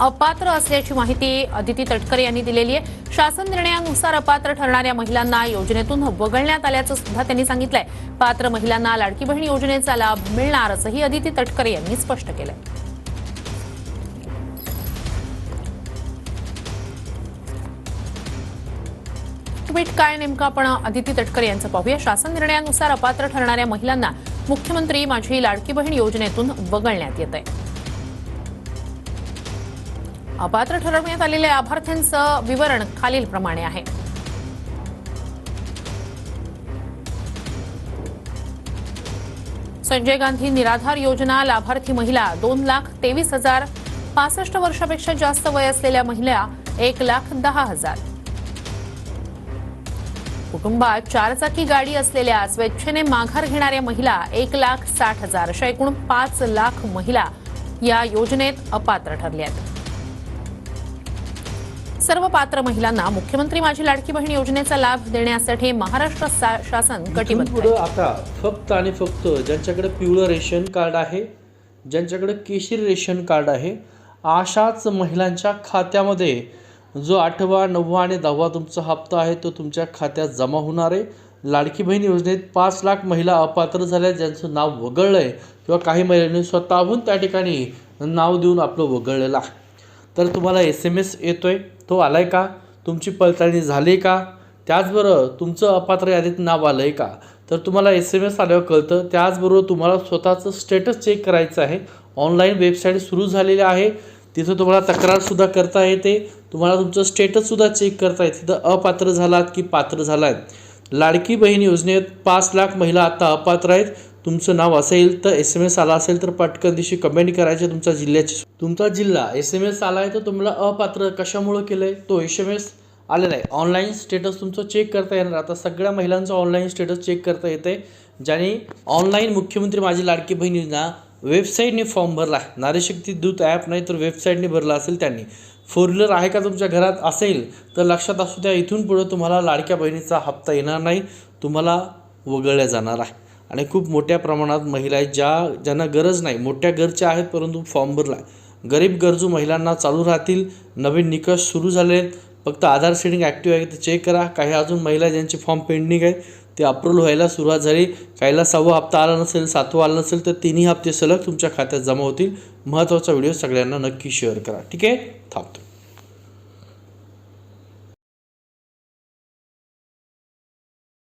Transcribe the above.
अपात्र असल्याची माहिती अदिती तटकरे यांनी दिलेली आहे. शासन निर्णयानुसार अपात्र ठरणाऱ्या महिलांना योजनेतून वगळण्यात आल्याचं सुद्धा त्यांनी सांगितलंय. पात्र महिलांना लाडकी बहीण योजनेचा लाभ मिळणार असंही अदिती तटकरे यांनी स्पष्ट केलंय. ट्विट काय नेमकं आपण अदिती तटकरे यांचं पाहूया. शासन निर्णयानुसार अपात्र ठरणाऱ्या महिलांना मुख्यमंत्री माझी लाडकी बहीण योजनेतून वगळण्यात येत आहे अपात्र ठरवण्यात आलेल्या लाभार्थ्यांचं विवरण खालीलप्रमाणे आहे. संजय गांधी निराधार योजना लाभार्थी महिला दोन लाख तेवीस हजार पासष्ट वर्षापेक्षा जास्त वय असलेल्या महिला एक लाख दहा हजार. कुटुंबात चारचाकी गाडी असलेल्या स्वेच्छेने माघार घेणाऱ्या महिला एक लाख साठ हजार. अशा एकूण पाच लाख महिला या योजनेत अपात्र ठरल्या आहेत सर्व पात्र महिलांना मुख्यमंत्री माझी लाडकी बहीण योजनेचा लाभ देण्यासाठी महाराष्ट्र शासन कटिबद्ध आता फक्त आणि फक्त ज्यांच्याकडे पिवळं रेशन कार्ड आहे ज्यांच्याकडे केशरी रेशन कार्ड आहे अशाच महिलांच्या खात्यामध्ये जो आठवा नववा आणि दहावा तुमचा हप्ता आहे तो तुमच्या खात्यात जमा होणार आहे. लाडकी बहीण योजनेत पाच लाख महिला अपात्र झाल्या ज्यांचं नाव वगळलं आहे किंवा काही महिलांनी स्वतःहून त्या ठिकाणी नाव देऊन आपलं वगळलेलं आहे. तर तुम्हाला एस एम एस येतो आहे तो आला आहे का? तुमची पडताळणी झाली का? त्याचबरोबर तुमचं अपात्र यादीत नाव आलं आहे का? तर तुम्हाला एस एम एस आल्यावर कळतं. त्याचबरोबर तुम्हाला स्वतःचं स्टेटस चेक करायचं आहे. ऑनलाईन वेबसाईट सुरू झालेली आहे. तिथं तुम्हाला तक्रारसुद्धा करता येते. तुम्हाला तुमचं स्टेटससुद्धा चेक करता येते. तिथं अपात्र झालात की पात्र झाला आहे लाडकी बहीण योजनेत पाच लाख महिला आता अपात्र आहेत. तुमचं नाव असेल तर एस एम एस आला असेल तर पटकन दिवशी कमेंट करायचे तुमच्या जिल्ह्याची. तुमचा जिल्हा एस एम एस आला आहे तर तुम्हाला अपात्र कशामुळं केलं आहे तो एस एम एस आलेला आहे. ऑनलाईन स्टेटस तुमचं चेक करता येणार आता सगळ्या महिलांचं ऑनलाईन स्टेटस चेक करता येते ज्यांनी ऑनलाईन मुख्यमंत्री माझी लाडकी बहीण योजना वेबसाईटने फॉर्म भरला आहे. नारीशक्ती दूत ॲप नाही तर वेबसाईटने भरला असेल त्यांनी. फोर व्हीलर आहे का तुमच्या घरात असेल तर लक्षात असू द्या इथून पुढं तुम्हाला लाडक्या बहिणीचा हप्ता येणार नाही. तुम्हाला वगळल्या जाणार आहे. आणि खूप मोठ्या प्रमाणात महिला आहेत ज्या ज्यांना गरज नाही. मोठ्या घरच्या आहेत परंतु फॉर्म भरला गरीब गरजू महिलांना चालू राहतील. नवीन निकष सुरू झाले आहेत. फक्त आधार सेटिंग ॲक्टिव्ह आहे ते चेक करा. काही अजून महिला ज्यांचे फॉर्म पेंडिंग आहे ते अप्रूव्हल व्हायला सुरुवात झाली. काहीला सहावा हप्ता आला नसेल सातवा आला नसेल तर तिन्ही हप्ते सलग तुमच्या खात्यात जमा होतील. महत्त्वाचा व्हिडिओ सगळ्यांना नक्की शेअर करा. ठीक आहे? थांबतो.